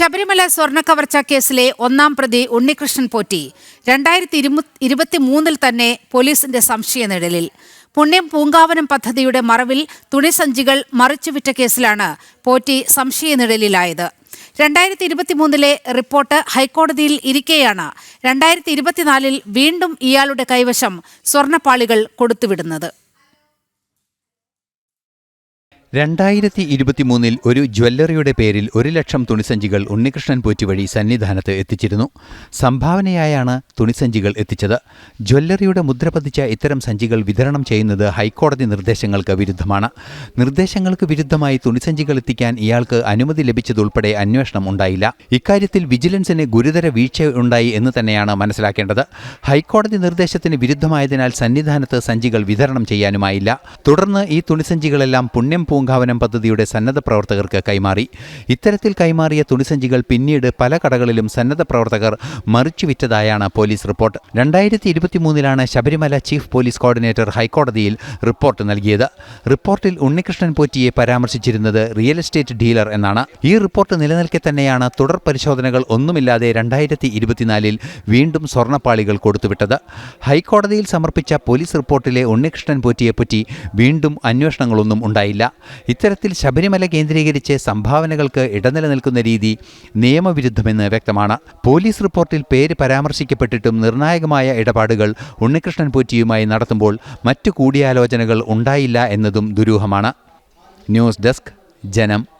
ശബരിമല സ്വർണ കവർച്ച കേസിലെ ഒന്നാം പ്രതി ഉണ്ണികൃഷ്ണൻ പോറ്റി. രണ്ടായിരത്തി ഇരുപത്തി മൂന്നിൽ തന്നെ പോലീസിന്റെ സംശയ നിഴലിൽ. പുണ്യം പൂങ്കാവനം പദ്ധതിയുടെ മറവിൽ തുണിസഞ്ചികൾ മറിച്ചുവിറ്റ കേസിലാണ് പോറ്റി സംശയ നിഴലിലായത്. രണ്ടായിരത്തി ഇരുപത്തി മൂന്നിലെ റിപ്പോർട്ട് ഹൈക്കോടതിയിൽ ഇരിക്കെയാണ് രണ്ടായിരത്തി ഇരുപത്തിനാലിൽ വീണ്ടും ഇയാളുടെ കൈവശം സ്വർണപ്പാളികൾ കൊടുത്തുവിടുന്നത്. രണ്ടായിരത്തി ഇരുപത്തിമൂന്നിൽ ഒരു ജ്വല്ലറിയുടെ പേരിൽ ഒരു ലക്ഷം തുണിസഞ്ചികൾ ഉണ്ണികൃഷ്ണൻ പോറ്റി വഴി സന്നിധാനത്ത് എത്തിച്ചിരുന്നു. സംഭാവനയായാണ് തുണിസഞ്ചികൾ എത്തിച്ചത്. ജ്വല്ലറിയുടെ മുദ്ര പതിച്ച ഇത്തരം സഞ്ചികൾ വിതരണം ചെയ്യുന്നത് ഹൈക്കോടതി നിർദ്ദേശങ്ങൾക്ക് വിരുദ്ധമാണ്. നിർദ്ദേശങ്ങൾക്ക് വിരുദ്ധമായി തുണിസഞ്ചികൾ എത്തിക്കാൻ ഇയാൾക്ക് അനുമതി ലഭിച്ചതുൾപ്പെടെ അന്വേഷണം ഉണ്ടായില്ല. ഇക്കാര്യത്തിൽ വിജിലൻസിന് ഗുരുതര വീഴ്ച ഉണ്ടായി എന്ന് തന്നെയാണ് മനസ്സിലാക്കേണ്ടത്. ഹൈക്കോടതി നിർദ്ദേശത്തിന് വിരുദ്ധമായതിനാൽ സന്നിധാനത്ത് സഞ്ചികൾ വിതരണം ചെയ്യാനുമായില്ല. തുടർന്ന് ഈ തുണിസഞ്ചികളെല്ലാം പുണ്യം പൂങ്കാവനം പദ്ധതിയുടെ സന്നദ്ധ പ്രവർത്തകർക്ക് കൈമാറി. ഇത്തരത്തിൽ കൈമാറിയ തുണിസഞ്ചികൾ പിന്നീട് പല കടകളിലും സന്നദ്ധ പ്രവർത്തകർ മറിച്ചു വിറ്റതായാണ് പോലീസ് റിപ്പോർട്ട്. രണ്ടായിരത്തി ഇരുപത്തിമൂന്നിലാണ് ശബരിമല ചീഫ് പോലീസ് കോർഡിനേറ്റർ ഹൈക്കോടതിയിൽ റിപ്പോർട്ട് നൽകിയത്. റിപ്പോർട്ടിൽ ഉണ്ണികൃഷ്ണൻ പോറ്റിയെ പരാമർശിച്ചിരുന്നത് റിയൽ എസ്റ്റേറ്റ് ഡീലർ എന്നാണ്. ഈ റിപ്പോർട്ട് നിലനിൽക്കെ തന്നെയാണ് തുടർ പരിശോധനകൾ ഒന്നുമില്ലാതെ രണ്ടായിരത്തി ഇരുപത്തിനാലിൽ വീണ്ടും സ്വർണപ്പാളികൾ കൊടുത്തുവിട്ടത്. ഹൈക്കോടതിയിൽ സമർപ്പിച്ച പോലീസ് റിപ്പോർട്ടിലെ ഉണ്ണികൃഷ്ണൻ പോറ്റിയെപ്പറ്റി വീണ്ടും അന്വേഷണങ്ങളൊന്നും ഉണ്ടായില്ല. ഇത്തരത്തിൽ ശബരിമല കേന്ദ്രീകരിച്ച് സംഭാവനകൾക്ക് ഇടനില നിൽക്കുന്ന രീതി നിയമവിരുദ്ധമെന്ന് വ്യക്തമാണ്. പോലീസ് റിപ്പോർട്ടിൽ പേര് പരാമർശിക്കപ്പെട്ടിട്ടും നിർണായകമായ ഇടപാടുകൾ ഉണ്ണികൃഷ്ണൻ പൂറ്റിയുമായി നടത്തുമ്പോൾ മറ്റു കൂടിയാലോചനകൾ ഉണ്ടായില്ല എന്നതും ദുരൂഹമാണ്. ന്യൂസ് ഡെസ്ക് ജനം.